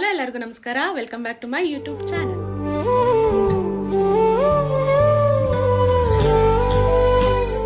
Hello ಎಲ್ಲರಿಗೂ ನಮಸ್ಕಾರ. Welcome back to my YouTube channel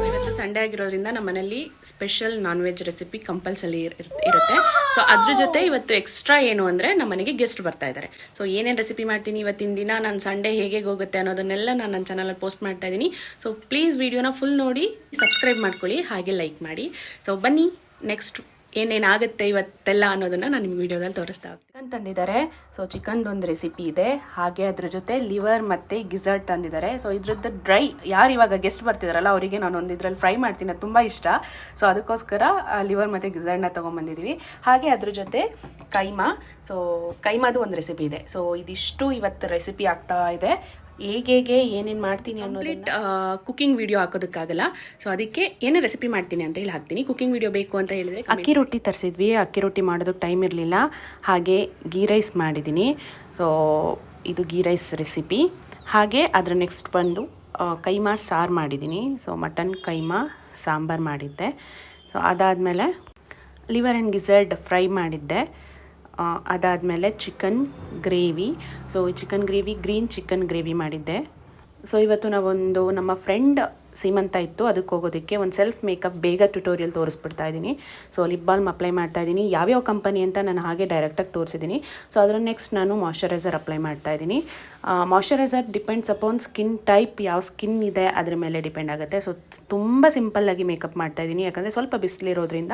ಇವತ್ತು ಸಂಡೇ ಆಗಿರೋದ್ರಿಂದ ಮನೇಲಿ special non veg recipe compulsory ಇರುತ್ತೆ. ಸೊ ಅದ್ರ ಜೊತೆ ಇವತ್ತು ಎಕ್ಸ್ಟ್ರಾ ಏನು ಅಂದ್ರೆ ನಮ್ಮ ಮನೆಗೆ ಗೆಸ್ಟ್ ಬರ್ತಾ ಇದ್ದಾರೆ. ಸೊ ಏನೇನು ರೆಸಿಪಿ ಮಾಡ್ತೀನಿ ಇವತ್ತಿನ ದಿನ, ನಾನು ಸಂಡೇ ಹೇಗೆ ಹೋಗುತ್ತೆ ಅನ್ನೋದನ್ನೆಲ್ಲ ನಾನು ನನ್ನ ಚಾನಲಲ್ಲಿ ಪೋಸ್ಟ್ ಮಾಡ್ತಾ ಇದ್ದೀನಿ. ಸೊ ಪ್ಲೀಸ್ ವಿಡಿಯೋನ ಫುಲ್ ನೋಡಿ ಸಬ್ಸ್ಕ್ರೈಬ್ ಮಾಡ್ಕೊಳ್ಳಿ, ಹಾಗೆ ಲೈಕ್ ಮಾಡಿ. ಸೊ ಬನ್ನಿ ನೆಕ್ಸ್ಟ್ ಏನೇನಾಗುತ್ತೆ ಇವತ್ತೆಲ್ಲ ಅನ್ನೋದನ್ನ ನಾನು ನಿಮ್ಗೆ ವಿಡಿಯೋದಲ್ಲಿ ತೋರಿಸ್ತಾ ಹೋಗ್ತೀನಿ. ಚಿಕನ್ ತಂದಿದ್ದಾರೆ. ಸೊ ಚಿಕನ್ದು ಒಂದು ರೆಸಿಪಿ ಇದೆ. ಹಾಗೆ ಅದ್ರ ಜೊತೆ ಲಿವರ್ ಮತ್ತೆ ಗಿಝರ್ಟ್ ತಂದಿದ್ದಾರೆ. ಸೊ ಇದ್ರದ್ದು ಡ್ರೈ ಯಾರು ಇವಾಗ ಗೆಸ್ಟ್ ಬರ್ತಿದಾರಲ್ಲ, ಅವರಿಗೆ ನಾನು ಒಂದು ಇದ್ರಲ್ಲಿ ಫ್ರೈ ಮಾಡ್ತೀನಿ. ಅದು ತುಂಬ ಇಷ್ಟ. ಸೊ ಅದಕ್ಕೋಸ್ಕರ ಲಿವರ್ ಮತ್ತೆ ಗಿಝರ್ಟ್ನ ತೊಗೊಂಬಂದಿದ್ದೀವಿ ಹಾಗೆ ಅದ್ರ ಜೊತೆ ಕೈಮಾ. ಸೊ ಕೈಮಾದು ಒಂದು ರೆಸಿಪಿ ಇದೆ. ಸೊ ಇದಿಷ್ಟು ಇವತ್ತು ರೆಸಿಪಿ ಆಗ್ತಾ ಇದೆ. ಹೇಗೆ ಏನೇನು ಮಾಡ್ತೀನಿ ಅನ್ನೋದು ಕುಕಿಂಗ್ ವಿಡಿಯೋ ಹಾಕೋದಕ್ಕಾಗಲ್ಲ. ಸೊ ಅದಕ್ಕೆ ಏನು ರೆಸಿಪಿ ಮಾಡ್ತೀನಿ ಅಂತ ಹೇಳಿ ಹಾಕ್ತೀನಿ. ಕುಕಿಂಗ್ ವಿಡಿಯೋ ಬೇಕು ಅಂತ ಹೇಳಿದ್ರೆ ಅಕ್ಕಿ ರೊಟ್ಟಿ ತರಿಸಿದ್ವಿ. ಅಕ್ಕಿ ರೊಟ್ಟಿ ಮಾಡೋದಕ್ಕೆ ಟೈಮ್ ಇರಲಿಲ್ಲ. ಹಾಗೆ ಗೀ ರೈಸ್ ಮಾಡಿದ್ದೀನಿ ಸೊ ಇದು ಗೀ ರೈಸ್ ರೆಸಿಪಿ ಹಾಗೆ ಅದರ ನೆಕ್ಸ್ಟ್ ಬಂದು ಕೈಮಾ ಸಾರು ಮಾಡಿದ್ದೀನಿ ಸೊ ಮಟನ್ ಕೈಮಾ ಸಾಂಬಾರು ಮಾಡಿದ್ದೆ. ಸೊ ಅದಾದಮೇಲೆ ಲಿವರ್ ಆ್ಯಂಡ್ ಗಿಝರ್ಡ್ ಫ್ರೈ ಮಾಡಿದ್ದೆ. ಅದಾದಮೇಲೆ chicken gravy. So chicken gravy, green chicken gravy ಮಾಡಿದ್ದೆ. ಸೊ ಇವತ್ತು ನಾವೊಂದು ನಮ್ಮ ಫ್ರೆಂಡ್ ಸೀಮಂತ ಇತ್ತು. ಅದಕ್ಕೆ ಹೋಗೋದಕ್ಕೆ ಒಂದು ಸೆಲ್ಫ್ ಮೇಕಪ್ ಬೇಗ ಟ್ಯುಟೋರಿಯಲ್ ತೋರಿಸ್ಬಿಡ್ತಾ ಇದ್ದೀನಿ. ಸೊ ಲಿಪ್ ಬಾಲ್ಮ್ ಅಪ್ಲೈ ಮಾಡ್ತಾ ಇದ್ದೀನಿ. ಯಾವ್ಯಾವ ಕಂಪನಿ ಅಂತ ನಾನು ಹಾಗೆ ಡೈರೆಕ್ಟಾಗಿ ತೋರಿಸಿದ್ದೀನಿ. ಸೊ ಅದರ ನೆಕ್ಸ್ಟ್ ನಾನು ಮಾಯಶ್ಚರೈಸರ್ ಅಪ್ಲೈ ಮಾಡ್ತಾ ಇದ್ದೀನಿ. Moisturiser depends upon skin type ಯಾವ ಸ್ಕಿನ್ ಇದೆ, ಅದ್ರ ಮೇಲೆ ಡಿಪೆಂಡ್ ಆಗುತ್ತೆ. ಸೊ ತುಂಬ ಸಿಂಪಲ್ಲಾಗಿ ಮೇಕಪ್ ಮಾಡ್ತಾ ಇದ್ದೀನಿ. ಯಾಕಂದರೆ ಸ್ವಲ್ಪ ಬಿಸಿಲಿರೋದ್ರಿಂದ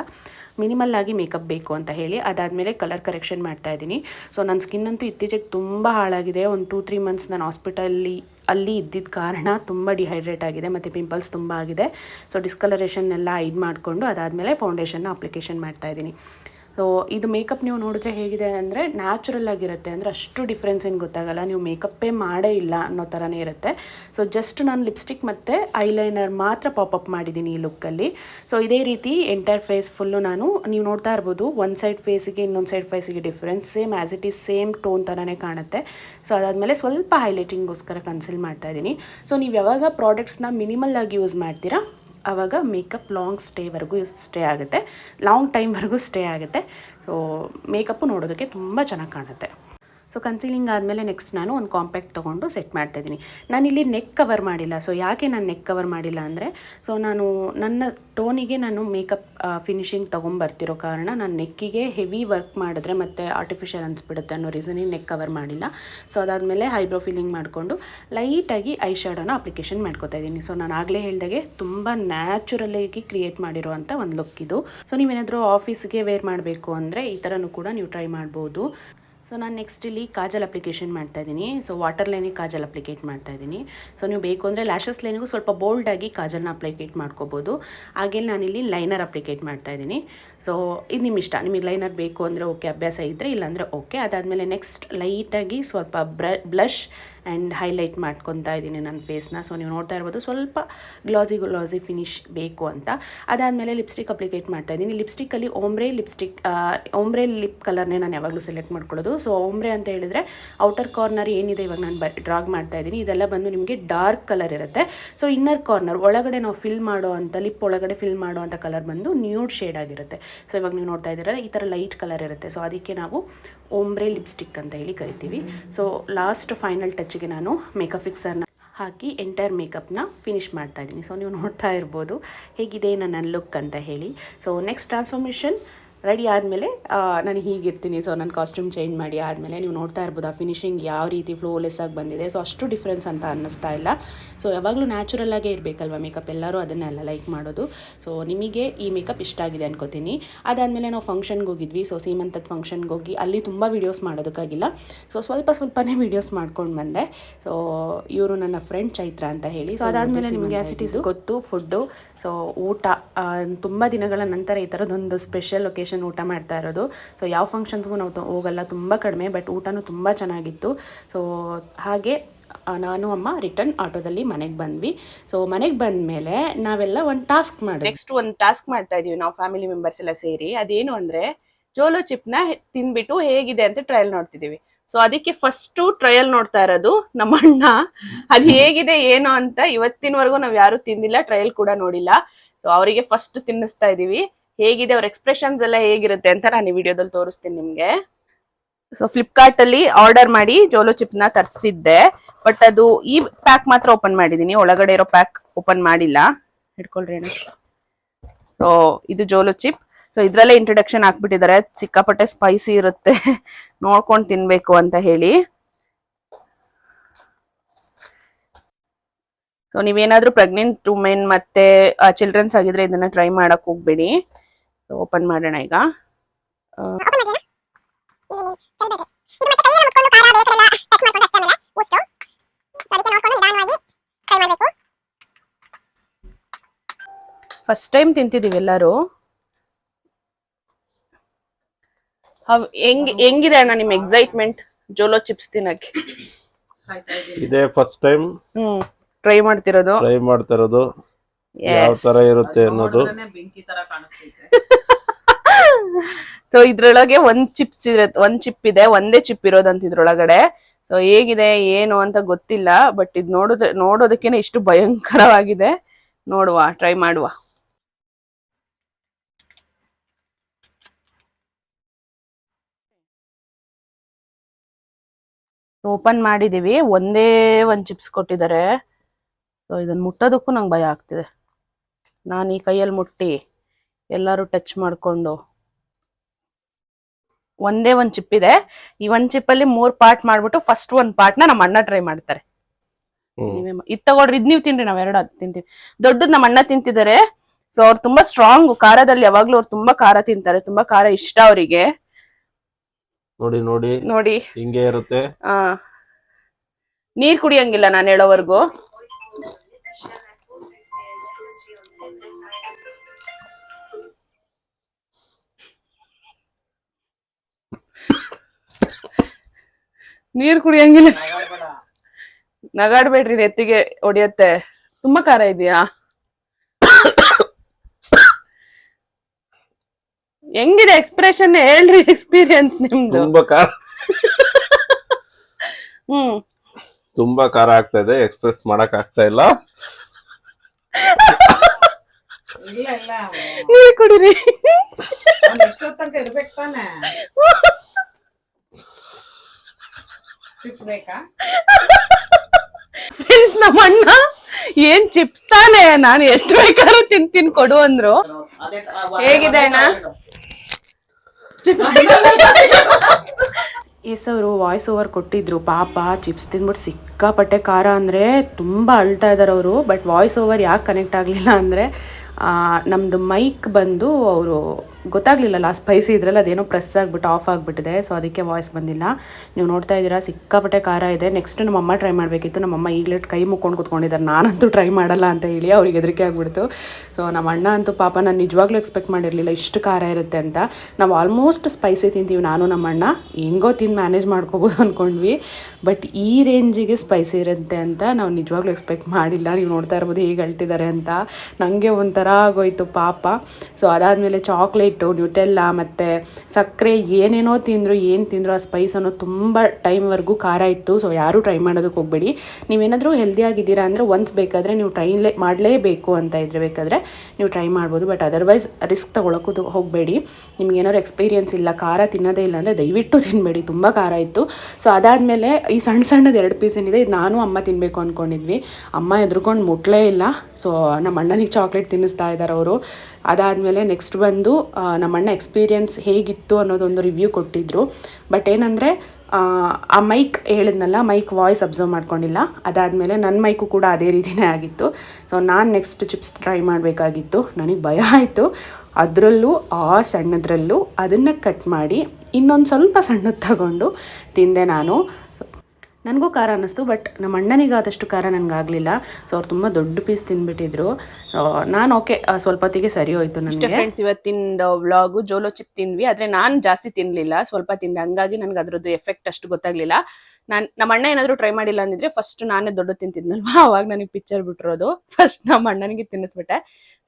ಮಿನಿಮಲ್ ಆಗಿ ಮೇಕಪ್ ಬೇಕು ಅಂತ ಹೇಳಿ. ಅದಾದಮೇಲೆ ಕಲರ್ ಕರೆಕ್ಷನ್ ಮಾಡ್ತಾ ಇದ್ದೀನಿ. ಸೊ ನನ್ನ ಸ್ಕಿನ್ ಅಂತೂ ಇತ್ತೀಚೆಗೆ ತುಂಬ ಹಾಳಾಗಿದೆ. ಒಂದು ಟೂ ತ್ರೀ ಮಂತ್ಸ್ ನಾನು ಹಾಸ್ಪಿಟಲ್ಲಿ ಅಲ್ಲಿ ಇದ್ದಿದ್ದ ಕಾರಣ ತುಂಬ ಡಿಹೈಡ್ರೇಟ್ ಆಗಿದೆ, ಮತ್ತು ಪಿಂಪಲ್ಸ್ ತುಂಬ ಆಗಿದೆ. ಸೊ ಡಿಸ್ಕಲರೇಷನ್ ಎಲ್ಲ ಐಡ್ ಮಾಡಿಕೊಂಡು ಅದಾದಮೇಲೆ ಫೌಂಡೇಶನ್ನ ಅಪ್ಲಿಕೇಶನ್ ಮಾಡ್ತಾ ಇದ್ದೀನಿ. ಸೊ ಇದು ಮೇಕಪ್ ನೀವು ನೋಡಿದ್ರೆ ಹೇಗಿದೆ ಅಂದರೆ ನ್ಯಾಚುರಲ್ ಆಗಿರುತ್ತೆ. ಅಂದರೆ ಅಷ್ಟು ಡಿಫ್ರೆನ್ಸ್ ಏನು ಗೊತ್ತಾಗಲ್ಲ. ನೀವು ಮೇಕಪ್ಪೇ ಮಾಡೇ ಇಲ್ಲ ಅನ್ನೋ ಥರನೇ ಇರುತ್ತೆ. ಸೊ ಜಸ್ಟ್ ನಾನು ಲಿಪ್ಸ್ಟಿಕ್ ಮತ್ತು ಐಲೈನರ್ ಮಾತ್ರ ಪಾಪಪ್ ಮಾಡಿದ್ದೀನಿ ಈ ಲುಕ್ಕಲ್ಲಿ ಸೊ ಇದೇ ರೀತಿ ಎಂಟೈರ್ ಫೇಸ್ ಫುಲ್ಲು ನಾನು, ನೀವು ನೋಡ್ತಾ ಇರ್ಬೋದು ಒಂದು ಸೈಡ್ ಫೇಸಿಗೆ ಇನ್ನೊಂದು side ಫೇಸಿಗೆ difference same as it is same tone ಥರನೇ ಕಾಣುತ್ತೆ. ಸೊ ಅದಾದಮೇಲೆ ಸ್ವಲ್ಪ ಹೈಲೈಟಿಂಗ್ಗೋಸ್ಕರ ಕನ್ಸಿಲ್ ಮಾಡ್ತಾ ಇದ್ದೀನಿ. ಸೊ ನೀವು ಯಾವಾಗ ಪ್ರಾಡಕ್ಟ್ಸ್ನ ಮಿನಿಮಲ್ ಆಗಿ ಯೂಸ್ ಮಾಡ್ತೀರಾ ಆವಾಗ ಮೇಕಪ್ ಲಾಂಗ್ ಸ್ಟೇವರೆಗೂ ಸ್ಟೇ ಆಗುತ್ತೆ. ಲಾಂಗ್ ಟೈಮ್ವರೆಗೂ ಸ್ಟೇ ಆಗುತ್ತೆ. ಸೊ ಮೇಕಪ್ಪು ನೋಡೋದಕ್ಕೆ ತುಂಬ ಚೆನ್ನಾಗಿ ಕಾಣುತ್ತೆ. ಸೊ ಕನ್ಸೀಲಿಂಗ್ ಆದಮೇಲೆ ನೆಕ್ಸ್ಟ್ ನಾನು ಒಂದು ಕಾಂಪ್ಯಾಕ್ಟ್ ತೊಗೊಂಡು ಸೆಟ್ ಮಾಡ್ತಾ ಇದ್ದೀನಿ. ನಾನಿಲ್ಲಿ ನೆಕ್ ಕವರ್ ಮಾಡಿಲ್ಲ. ಸೊ ಯಾಕೆ ನಾನು ನೆಕ್ ಕವರ್ ಮಾಡಿಲ್ಲ ಅಂದರೆ ಸೊ ನಾನು ನನ್ನ ಟೋನಿಗೆ ನಾನು ಮೇಕಪ್ ಫಿನಿಶಿಂಗ್ ತೊಗೊಂಬರ್ತಿರೋ ಕಾರಣ ನಾನು ನೆಕ್ಕಿಗೆ ಹೆವಿ ವರ್ಕ್ ಮಾಡಿದ್ರೆ ಮತ್ತು ಆರ್ಟಿಫಿಷಿಯಲ್ ಅನಿಸ್ಬಿಡುತ್ತೆ ಅನ್ನೋ ರೀಸನಿಗೆ ನೆಕ್ ಕವರ್ ಮಾಡಿಲ್ಲ. ಸೊ ಅದಾದಮೇಲೆ ಹೈಬ್ರೋ ಫಿಲ್ಲಿಂಗ್ ಮಾಡಿಕೊಂಡು ಲೈಟಾಗಿ ಐ ಶ್ಯಾಡೋನ ಅಪ್ಲಿಕೇಶನ್ ಮಾಡ್ಕೊತಾ ಇದ್ದೀನಿ. ಸೊ ನಾನು ಆಗಲೇ ಹೇಳ್ದಾಗೆ ತುಂಬ ನ್ಯಾಚುರಲಾಗಿ ಕ್ರಿಯೇಟ್ ಮಾಡಿರುವಂಥ ಒಂದು ಲುಕ್ ಇದು. ಸೊ ನೀವೇನಾದರೂ ಆಫೀಸ್ಗೆ ವೇರ್ ಮಾಡಬೇಕು ಅಂದರೆ ಈ ಥರನೂ ಕೂಡ ನೀವು ಟ್ರೈ ಮಾಡ್ಬೋದು. ಸೊ ನಾನು ನೆಕ್ಸ್ಟ್ ಇಲ್ಲಿ ಕಾಜಲ್ ಅಪ್ಲಿಕೇಶನ್ ಮಾಡ್ತಾ ಇದ್ದೀನಿ. ಸೊ ವಾಟರ್ ಲೈನಿಗೆ ಕಾಜಲ್ ಅಪ್ಲಿಕೇಟ್ ಮಾಡ್ತಾ ಇದ್ದೀನಿ. ಸೊ ನೀವು ಬೇಕು ಅಂದರೆ ಲ್ಯಾಶಸ್ ಲೈನಿಗೂ ಸ್ವಲ್ಪ ಬೋಲ್ಡಾಗಿ ಕಾಜಲ್ನ ಅಪ್ಲಿಕೇಟ್ ಮಾಡ್ಕೋಬೋದು. ಹಾಗೆ ನಾನಿಲ್ಲಿ ಲೈನರ್ ಅಪ್ಲಿಕೇಟ್ ಮಾಡ್ತಾ ಇದ್ದೀನಿ. ಸೊ ಇದು ನಿಮ್ಮ ಇಷ್ಟ. ನಿಮಗೆ ಲೈನರ್ ಬೇಕು ಅಂದರೆ ಓಕೆ ಅಭ್ಯಾಸ ಇದ್ದರೆ ಇಲ್ಲಾಂದರೆ ಓಕೆ ಅದಾದಮೇಲೆ ನೆಕ್ಸ್ಟ್ ಲೈಟಾಗಿ ಸ್ವಲ್ಪ ಬ್ರ ಬ್ಲಷ್ ಆ್ಯಂಡ್ ಹೈಲೈಟ್ ಮಾಡ್ಕೊತಾ ಇದ್ದೀನಿ ನನ್ನ ಫೇಸ್ನ ಸೊ ನೀವು ನೋಡ್ತಾ ಇರ್ಬೋದು ಸ್ವಲ್ಪ ಗ್ಲಾಸಿ ಗ್ಲಾಸಿ ಫಿನಿಶ್ ಬೇಕು ಅಂತ. ಅದಾದಮೇಲೆ ಲಿಪ್ಸ್ಟಿಕ್ ಅಪ್ಲಿಕೇಟ್ ಮಾಡ್ತಾ ಇದ್ದೀನಿ. ಲಿಪ್ಸ್ಟಿಕ್ಕಲ್ಲಿ ಓಮ್ರೆ ಲಿಪ್ಸ್ಟಿಕ್ ಓಮ್ರೆ ಲಿಪ್ ಕಲರ್ನೇ ನಾನು ಯಾವಾಗಲೂ ಸೆಲೆಕ್ಟ್ ಮಾಡ್ಕೊಳ್ಳೋದು. ಸೊ ಓಮ್ರೆ ಅಂತ ಹೇಳಿದರೆ ಔಟರ್ ಕಾರ್ನರ್ ಏನಿದೆ ಇವಾಗ ನಾನು ಬ ಡ್ರಾಗ್ ಮಾಡ್ತಾ ಇದ್ದೀನಿ. ಇದೆಲ್ಲ ಬಂದು ನಿಮಗೆ ಡಾರ್ಕ್ ಕಲರ್ ಇರುತ್ತೆ. ಸೊ ಇನ್ನರ್ ಕಾರ್ನರ್ ಒಳಗಡೆ ನಾವು ಫಿಲ್ ಮಾಡೋ ಅಂತ ಲಿಪ್ ಒಳಗಡೆ ಫಿಲ್ ಮಾಡೋ ಅಂತ ಕಲರ್ ಬಂದು ನ್ಯೂಡ್ ಶೇಡ್ ಆಗಿರುತ್ತೆ. ಸೊ ಇವಾಗ ನೀವು ನೋಡ್ತಾ ಇದ್ದೀರಲ್ಲ, ಈ ಥರ ಲೈಟ್ ಕಲರ್ ಇರುತ್ತೆ. ಸೊ ಅದಕ್ಕೆ ನಾವು ಓಮ್ರೆ ಲಿಪ್ಸ್ಟಿಕ್ ಅಂತ ಹೇಳಿ ಕರಿತೀವಿ. ಸೊ ಲಾಸ್ಟ್ ಫೈನಲ್ ಟಚ್ಗೆ ನಾನು ಮೇಕಪ್ ಫಿಕ್ಸರ್ನ ಹಾಕಿ ಎಂಟೈರ್ ಮೇಕಪ್ನ ಫಿನಿಶ್ ಮಾಡ್ತಾ ಇದ್ದೀನಿ. ಸೊ ನೀವು ನೋಡ್ತಾ ಇರ್ಬೋದು. ಹೇಗಿದೆ ನನ್ನ ಲುಕ್ ಅಂತ ಹೇಳಿ. ಸೊ ನೆಕ್ಸ್ಟ್ ಟ್ರಾನ್ಸ್ಫಾರ್ಮೇಷನ್ ರೆಡಿ ಆದಮೇಲೆ ನಾನು ಹೀಗಿರ್ತೀನಿ. ಸೊ ನನ್ನ ಕಾಸ್ಟ್ಯೂಮ್ ಚೇಂಜ್ ಮಾಡಿ ಆದಮೇಲೆ ನೀವು ನೋಡ್ತಾ ಇರ್ಬೋದು ಆ ಫಿನಿಶಿಂಗ್ ಯಾವ ರೀತಿ ಫ್ಲೋಲೆಸ್ ಆಗಿ ಬಂದಿದೆ. ಸೊ ಅಷ್ಟು ಡಿಫ್ರೆನ್ಸ್ ಅಂತ ಅನ್ನಿಸ್ತಾ ಇಲ್ಲ. ಸೊ ಯಾವಾಗಲೂ ನ್ಯಾಚುರಲ್ ಆಗೇ ಇರಬೇಕಲ್ವ ಮೇಕಪ್ ಎಲ್ಲರೂ ಅದನ್ನೆಲ್ಲ ಲೈಕ್ ಮಾಡೋದು. ಸೊ ನಿಮಗೆ ಈ ಮೇಕಪ್ ಇಷ್ಟ ಆಗಿದೆ ಅನ್ಕೋತೀನಿ. ಅದಾದಮೇಲೆ ನಾವು ಫಂಕ್ಷನ್ಗೆ ಹೋಗಿದ್ವಿ. ಸೊ ಸೀಮಂತದ ಫಂಕ್ಷನ್ಗೆ ಹೋಗಿ ಅಲ್ಲಿ ತುಂಬ ವೀಡಿಯೋಸ್ ಮಾಡೋದಕ್ಕಾಗಿಲ್ಲ. ಸೊ ಸ್ವಲ್ಪ ಸ್ವಲ್ಪನೇ ವೀಡಿಯೋಸ್ ಮಾಡ್ಕೊಂಡು ಬಂದೆ. ಸೊ ಇವರು ನನ್ನ ಫ್ರೆಂಡ್ ಚೈತ್ರ ಅಂತ ಹೇಳಿ. ಸೊ ಅದಾದಮೇಲೆ ನಿಮಗೆ ಆಸಿಟೀಸ್ ಗೊತ್ತು ಫುಡ್ಡು ಸೊ ಊಟ ತುಂಬ ದಿನಗಳ ನಂತರ ಈ ಥರದ್ದೊಂದು ಸ್ಪೆಷಲ್ ಲೊಕೇಶನ್ ಊಟ ಮಾಡ್ತಾ ಇರೋದು. ಸೊ ಯಾವ ಫಂಕ್ಷನ್ಸ್ಗೂ ನಾವು ಹೋಗಲ್ಲ. ತುಂಬ ಕಡಿಮೆ ಬಟ್ ಊಟನೂ ತುಂಬ ಚೆನ್ನಾಗಿತ್ತು. ಸೊ ಹಾಗೆ ನಾನು, ಅಮ್ಮ ರಿಟರ್ನ್ ಆಟೋದಲ್ಲಿ ಮನೆಗೆ ಬಂದ್ವಿ. ಸೊ ಮನೆಗೆ ಬಂದ ಮೇಲೆ ನಾವೆಲ್ಲ ಒಂದು ಟಾಸ್ಕ್ ಮಾಡಿ ನೆಕ್ಸ್ಟ್ ಒಂದು ಟಾಸ್ಕ್ ಮಾಡ್ತಾ ಇದೀವಿ ನಾವು ಫ್ಯಾಮಿಲಿ ಮೆಂಬರ್ಸ್ ಎಲ್ಲ ಸೇರಿ. ಅದೇನು ಅಂದ್ರೆ, ಜೋಲೋ ಚಿಪ್ನ ತಿನ್ಬಿಟ್ಟು ಹೇಗಿದೆ ಅಂತ ಟ್ರಯಲ್ ನೋಡ್ತಿದೀವಿ ಸೊ ಅದಕ್ಕೆ ಫಸ್ಟ್ ಟ್ರಯಲ್ ನೋಡ್ತಾ ಇರೋದು ನಮ್ಮ ಅಣ್ಣ. ಅದು ಹೇಗಿದೆ, ಏನು ಅಂತ ಇವತ್ತಿನವರೆಗೂ ನಾವ್ ಯಾರು ತಿಂದಿಲ್ಲ ಟ್ರಯಲ್ ಕೂಡ ನೋಡಿಲ್ಲ. ಸೊ ಅವರಿಗೆ ಫಸ್ಟ್ ತಿನ್ನಿಸ್ತಾ ಇದೀವಿ ಹೇಗಿದೆ, ಅವ್ರ ಎಕ್ಸ್ಪ್ರೆಷನ್ಸ್ ಎಲ್ಲ ಹೇಗಿರುತ್ತೆ ಅಂತ ನಾನು ಈ ವಿಡಿಯೋದಲ್ಲಿ ತೋರಿಸ್ತೀನಿ ನಿಮ್ಗೆ. ಸೊ ಫ್ಲಿಪ್ಕಾರ್ಟ್ ಅಲ್ಲಿ ಆರ್ಡರ್ ಮಾಡಿ ಜೋಲೋ ಚಿಪ್ನ ತರಿಸಿದ್ದೆ. ಬಟ್ ಅದು ಈ ಪ್ಯಾಕ್ ಮಾತ್ರ ಓಪನ್ ಮಾಡಿದೀನಿ. ಒಳಗಡೆ ಇರೋ ಪ್ಯಾಕ್ ಓಪನ್ ಮಾಡಿಲ್ಲ. ಹಿಡ್ಕೊಳ್ರಿ ಸೊ ಇದು ಜೋಲೋ ಚಿಪ್ ಸೊ ಇದ್ರಲ್ಲೇ ಇಂಟ್ರೊಡಕ್ಷನ್ ಹಾಕ್ಬಿಟ್ಟಿದ್ದಾರೆ ಸಿಕ್ಕಾಪಟ್ಟೆ ಸ್ಪೈಸಿ ಇರುತ್ತೆ. ನೋಡ್ಕೊಂಡು ತಿನ್ಬೇಕು ಅಂತ ಹೇಳಿ. ಸೊ ನೀವೇನಾದ್ರೂ ಪ್ರೆಗ್ನೆಂಟ್ ವುಮೆನ್ ಮತ್ತೆ ಚಿಲ್ಡ್ರನ್ಸ್ ಆಗಿದ್ರೆ ಇದನ್ನ ಟ್ರೈ ಮಾಡಕ್ ಹೋಗ್ಬೇಡಿ. ಓಪನ್ ಮಾಡೋಣ ಈಗ. ಫಸ್ಟ್ ಟೈಮ್ ತಿಂತಿದೀವಿ ಎಲ್ಲರೂ. ಹೆಂಗ್ ಹೆಂಗಿದೆ ಅಣ್ಣ ನಿಮ್ ಎಕ್ಸೈಟ್ಮೆಂಟ್ ಜೋಲೋ ಚಿಪ್ಸ್ ತಿನ್ನಕ್ಕೆ. ಇದೇ ಫಸ್ಟ್ ಟೈಮ್ ಹ್ಮ್ ಟ್ರೈ ಮಾಡ್ತಿರೋದು. ಟ್ರೈ ಮಾಡ್ತಿರೋದು. ಯಾವ ತರ ಇರುತ್ತೆ ಅನ್ನೋದು. ಸೊ ಇದ್ರೊಳಗೆ ಒಂದ್ ಚಿಪ್ಸ್ ಇದ್ರೆ ಒಂದ್ ಚಿಪ್ ಇದೆ, ಒಂದೇ ಚಿಪ್ ಇರೋದಂತ ಇದ್ರೊಳಗಡೆ. ಸೊ ಹೇಗಿದೆ, ಏನು ಅಂತ ಗೊತ್ತಿಲ್ಲ ಬಟ್ ಇದ್ ನೋಡೋದ, ನೋಡೋದಕ್ಕೇನೆ ಇಷ್ಟು ಭಯಂಕರವಾಗಿದೆ. ನೋಡುವ ಟ್ರೈ ಮಾಡುವ. ಓಪನ್ ಮಾಡಿದೀವಿ, ಒಂದೇ ಒಂದ್ ಚಿಪ್ಸ್ ಕೊಟ್ಟಿದ್ದಾರೆ. ಸೊ ಇದನ್ನ ಮುಟ್ಟೋದಕ್ಕೂ ನಂಗೆ ಭಯ ಆಗ್ತಿದೆ. ನಾನು ಈ ಕೈಯಲ್ಲಿ ಮುಟ್ಟಿ, ಎಲ್ಲರೂ ಟಚ್ ಮಾಡಿಕೊಂಡು. ಒಂದೇ ಒಂದು ಚಿಪ್ ಇದೆ. ಈ ಒಂದ್ ಚಿಪ್ ಅಲ್ಲಿ ಮೂರ್ ಪಾರ್ಟ್ ಮಾಡ್ಬಿಟ್ಟು ಫಸ್ಟ್ ಒಂದ್ ಪಾರ್ಟ್ನ ನಮ್ಮ ಅಣ್ಣ ಟ್ರೈ ಮಾಡ್ತಾರೆ. ಇದ್ ತಗೊಳ್ರಿ ಇದ್ ನೀವು ತಿನ್ರಿ ನಾವ್ ಎರಡು ಅದ್ ತಿಂತೀವಿ. ದೊಡ್ಡದ್ ನಮ್ಮ ಅಣ್ಣ ತಿಂತಿದ್ದಾರೆ. ಸೊ ಅವ್ರು ತುಂಬಾ ಸ್ಟ್ರಾಂಗ್ ಖಾರದಲ್ಲಿ ಯಾವಾಗ್ಲೂ ಅವ್ರು ತುಂಬಾ ಖಾರ ತಿಂತಾರೆ. ತುಂಬಾ ಖಾರ ಇಷ್ಟ ಅವರಿಗೆ. ನೋಡಿ ನೋಡಿ. ನೋಡಿ. ಹಿಂಗೆ ಇರುತ್ತೆ. ಆ. ನೀರ್ ಕುಡಿಯಂಗಿಲ್ಲ ನಾನು ಹೇಳೋವರೆಗೂ. ನೀರ್ ಕುಡಿಯಂಗಿಲ್ಲ. ನಗಾಡ್ಬೇಡ್ರಿ ನೆತ್ತಿಗೆ ಹೊಡಿಯತ್ತೆ ತುಂಬಾ ಖಾರ ಇದೆಯಾ? ಹೆಂಗಿದೆ ಎಕ್ಸ್ಪ್ರೆಷನ್ ಹೇಳ್ರಿ ಎಕ್ಸ್ಪೀರಿಯನ್ಸ್ ನಿಮ್ದು. ತುಂಬಾ ಖಾರ. ಹ್ಮ್. ತುಂಬಾ ಖಾರ ಆಗ್ತಾ ಇದೆ ಎಕ್ಸ್ಪ್ರೆಸ್ ಮಾಡಕ್ ಆಗ್ತಾ ಇಲ್ಲ. ನೀರ್ ಕುಡಿರಿ. ಎಷ್ಟೊತ್ತಂತ ಇರ್ಬೇಕು ತಾನೆ? ಚಿಪ್ಸ್ ಬೇಕಾ? ಫ್ರೆಂಡ್ಸ್ ನಮ್ಮ ಅಣ್ಣ ಏನ್ ಚಿಪ್ಸ್ ತಾನೆ? ನಾನು ಎಷ್ಟು ಬೇಕಾದ್ರೂ ತಿಂತೀನಿ ಕೊಡು ಅಂದ್ರು. ಹೇಗಿದೆ ಅಣ್ಣ? ಎಸ್ ಅವರು ವಾಯ್ಸ್ ಓವರ್ ಕೊಟ್ಟಿದ್ರು. ಪಾಪ ಚಿಪ್ಸ್ ತಿಂದ್ಬಿಟ್ಟು ಸಿಕ್ಕಾಪಟ್ಟೆ ಖಾರ ಅಂದರೆ ತುಂಬ ಅಳ್ತಾ ಇದ್ದಾರೆ ಅವರು. ಬಟ್ ವಾಯ್ಸ್ ಓವರ್ ಯಾಕೆ ಕನೆಕ್ಟ್ ಆಗಲಿಲ್ಲ ಅಂದರೆ ನಮ್ಮದು ಮೈಕ್ ಬಂದು ಅವರು ಗೊತ್ತಾಗ್ಲಿಲ್ಲಲ್ಲ ಸ್ಪೈಸಿ ಇದ್ರಲ್ಲ ಅದೇನೋ ಪ್ರೆಸ್ ಆಗಿಬಿಟ್ಟು ಆಫ್ ಆಗಿಬಿಟ್ಟಿದೆ. ಸೊ ಅದಕ್ಕೆ ವಾಯ್ಸ್ ಬಂದಿಲ್ಲ. ನೀವು ನೋಡ್ತಾ ಇದ್ದೀರಾ, ಸಿಕ್ಕಾಪಟ್ಟೆ ಖಾರ ಇದೆ. ನೆಕ್ಸ್ಟ್ ನಮ್ಮಮ್ಮ ಟ್ರೈ ಮಾಡಬೇಕಿತ್ತು. ನಮ್ಮಮ್ಮ ಈಗಲೇ ಕೈ ಮುಕ್ಕೊಂಡು ಕೂತ್ಕೊಂಡಿದ್ದಾರೆ. ನಾನಂತೂ ಟ್ರೈ ಮಾಡಲ್ಲ ಅಂತ ಹೇಳಿ ಅವ್ರಿಗೆ ಹೆದರಿಕೆ ಆಗಿಬಿಡ್ತು. ಸೊ ನಮ್ಮ ಅಣ್ಣ ಅಂತೂ ಪಾಪ ನಾನು ನಿಜವಾಗ್ಲೂ ಎಕ್ಸ್ಪೆಕ್ಟ್ ಮಾಡಿರಲಿಲ್ಲ ಇಷ್ಟು ಖಾರ ಇರುತ್ತೆ ಅಂತ. ನಾವು ಆಲ್ಮೋಸ್ಟ್ ಸ್ಪೈಸಿ ತಿಂತೀವಿ ನಾನು, ನಮ್ಮ ಅಣ್ಣ. ಹೆಂಗೋ ತಿಂದು ಮ್ಯಾನೇಜ್ ಮಾಡ್ಕೋಬೋದು ಅಂದ್ಕೊಂಡ್ವಿ ಬಟ್ ಈ ರೇಂಜಿಗೆ ಸ್ಪೈಸಿ ಇರುತ್ತೆ ಅಂತ ನಾವು ನಿಜವಾಗ್ಲೂ ಎಕ್ಸ್ಪೆಕ್ಟ್ ಮಾಡಿಲ್ಲ. ನೀವು ನೋಡ್ತಾ ಇರ್ಬೋದು ಹೇಗೆ ಅಳ್ತಿದ್ದಾರೆ ಅಂತ. ನನಗೆ ಒಂಥರ ಆಗೋಯ್ತು ಪಾಪ. ಸೊ ಅದಾದಮೇಲೆ ಚಾಕ್ಲೇಟು ನ್ಯೂಟೆಲ್ಲ ಮತ್ತು ಸಕ್ಕರೆ ಏನೇನೋ ತಿಂದರು, ಏನು ತಿಂದರು, ಆ ಸ್ಪೈಸ್ ಅನ್ನೋ ತುಂಬ ಟೈಮ್ವರೆಗೂ ಖಾರ ಇತ್ತು. ಸೊ ಯಾರೂ ಟ್ರೈ ಮಾಡೋದಕ್ಕೆ ಹೋಗಬೇಡಿ. ನೀವೇನಾದರೂ ಹೆಲ್ದಿಯಾಗಿದ್ದೀರಾ ಅಂದರೆ ಒನ್ಸ್ ಬೇಕಾದರೆ ನೀವು ಟ್ರೈ ಮಾಡಲೇಬೇಕು ಅಂತ ಇದ್ರೆ ಬೇಕಾದರೆ ನೀವು ಟ್ರೈ ಮಾಡ್ಬೋದು. ಬಟ್ ಅದರ್ವೈಸ್ ರಿಸ್ಕ್ ತೊಗೊಳಕ್ಕೂ ಹೋಗಬೇಡಿ. ನಿಮ್ಗೆ ಏನಾದ್ರು ಎಕ್ಸ್ಪೀರಿಯನ್ಸ್ ಇಲ್ಲ, ಖಾರ ತಿನ್ನೋದೇ ಇಲ್ಲ ಅಂದರೆ ದಯವಿಟ್ಟು ತಿನ್ನಬೇಡಿ ತುಂಬ ಖಾರ ಇತ್ತು. ಸೊ ಅದಾದಮೇಲೆ ಈ ಸಣ್ಣ ಸಣ್ಣದು ಎರಡು ಪೀಸ್ ಏನಿದೆ, ಇದು ನಾನು ಅಮ್ಮ ತಿನ್ನಬೇಕು ಅಂದ್ಕೊಂಡಿದ್ವಿ ಅಮ್ಮ ಎದ್ರುಕೊಂಡು ಮುಟ್ಲೇ ಇಲ್ಲ. ಸೊ ನಮ್ಮ ಅಣ್ಣನಿಗೆ ಚಾಕ್ಲೇಟ್ ತಿನ್ನಿಸ್ತಾ ಇದ್ದಾರೆ ಅವರು. ಅದಾದಮೇಲೆ ನೆಕ್ಸ್ಟ್ ಬಂದು ಆ, ನಮ್ಮ ಅಣ್ಣ ಎಕ್ಸ್ಪೀರಿಯನ್ಸ್ ಹೇಗಿತ್ತು ಅನ್ನೋದೊಂದು ರಿವ್ಯೂ ಕೊಟ್ಟಿದ್ರು. ಬಟ್ ಏನಂದರೆ ಆ ಮೈಕ್ ಹೇಳಿದ್ನಲ್ಲ ಮೈಕ್ ವಾಯ್ಸ್ ಅಬ್ಸರ್ವ್ ಮಾಡ್ಕೊಂಡಿಲ್ಲ. ಅದಾದಮೇಲೆ ನನ್ನ ಮೈಕು ಕೂಡ ಅದೇ ರೀತಿನೇ ಆಗಿತ್ತು. ಸೊ ನಾನು ನೆಕ್ಸ್ಟ್ ಚಿಪ್ಸ್ ಟ್ರೈ ಮಾಡಬೇಕಾಗಿತ್ತು. ನನಗೆ ಭಯ ಆಯಿತು. ಅದರಲ್ಲೂ ಆ ಸಣ್ಣದ್ರಲ್ಲೂ ಅದನ್ನು ಕಟ್ ಮಾಡಿ ಇನ್ನೊಂದು ಸ್ವಲ್ಪ ಸಣ್ಣದು ತಗೊಂಡು ತಿಂದೆ ನಾನು. ನನಗೂ ಖಾರ ಅನ್ನಿಸ್ತು ಬಟ್ ನಮ್ಮ ಅಣ್ಣನಿಗೆ ಆದಷ್ಟು ಖಾರ ನನಗಾಗಲಿಲ್ಲ ಸೊ ಅವ್ರು ತುಂಬ ದೊಡ್ಡ ಪೀಸ್ ತಿಂದ್ಬಿಟ್ಟಿದ್ರು. ನಾನು ಓಕೆ ಸ್ವಲ್ಪ ಹೊತ್ತಿಗೆ ಸರಿ ಹೋಯ್ತು ನನಗೆ. ಫ್ರೆಂಡ್ಸ್ ಇವತ್ತಿನ ವ್ಲಾಗು ಜೋಲೋ ಚಿಪ್ ತಿಂದ್ವಿ ಆದರೆ ನಾನು ಜಾಸ್ತಿ ತಿನ್ನಲಿಲ್ಲ ಸ್ವಲ್ಪ ತಿಂದೆ ಹಂಗಾಗಿ ನನಗೆ ಅದರದ್ದು ಎಫೆಕ್ಟ್ ಅಷ್ಟು ಗೊತ್ತಾಗಲಿಲ್ಲ. ನಾನು ನಮ್ಮ ಅಣ್ಣ ಏನಾದರೂ ಟ್ರೈ ಮಾಡಿಲ್ಲ ಅಂದಿದ್ರೆ ಫಸ್ಟ್ ನಾನೇ ದೊಡ್ಡ ತಿಂತಿದ್ನಲ್ವಾ? ಅವಾಗ ನನಗೆ ಪಿಕ್ಚರ್ ಬಿಟ್ಟಿರೋದು. ಫಸ್ಟ್ ನಮ್ಮ ಅಣ್ಣನಿಗೆ ತಿನ್ನಿಸ್ಬಿಟ್ಟೆ.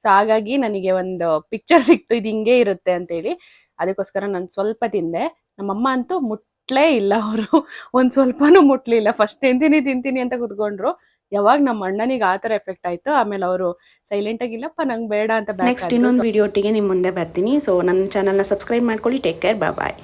ಸೊ ಹಾಗಾಗಿ ನನಗೆ ಒಂದು ಪಿಕ್ಚರ್ ಸಿಕ್ತು ಇದು ಹಿಂಗೆ ಇರುತ್ತೆ ಅಂತೇಳಿ. ಅದಕ್ಕೋಸ್ಕರ ನಾನು ಸ್ವಲ್ಪ ತಿಂದೆ. ನಮ್ಮಮ್ಮ ಅಂತೂ ಮುಟ್ಲೇ ಇಲ್ಲ ಅವರು. ಒಂದ್ ಸ್ವಲ್ಪನೂ ಮುಟ್ಲಿಲ್ಲ ಫಸ್ಟ್ ತಿಂತೀನಿ ತಿಂತೀನಿ ಅಂತ ಕುತ್ಕೊಂಡ್ರು. ಯಾವಾಗ ನಮ್ಮ ಅಣ್ಣನಿಗೆ ಆ ಥರ ಎಫೆಕ್ಟ್ ಆಯ್ತು ಆಮೇಲೆ ಅವರು ಸೈಲೆಂಟ್ ಆಗಿಲ್ಲಪ್ಪ ನಂಗೆ ಬೇಡ ಅಂತ ನೆಕ್ಸ್ಟ್ ಇನ್ನೊಂದು ವಿಡಿಯೋ ಒಟ್ಟಿಗೆ ನಿಮ್ಮ ಮುಂದೆ ಬರ್ತೀನಿ. ಸೊ ನನ್ನ ಚಾನಲ್ನ ಸಬ್ಸ್ಕ್ರೈಬ್ ಮಾಡ್ಕೊಳ್ಳಿ. Take care bye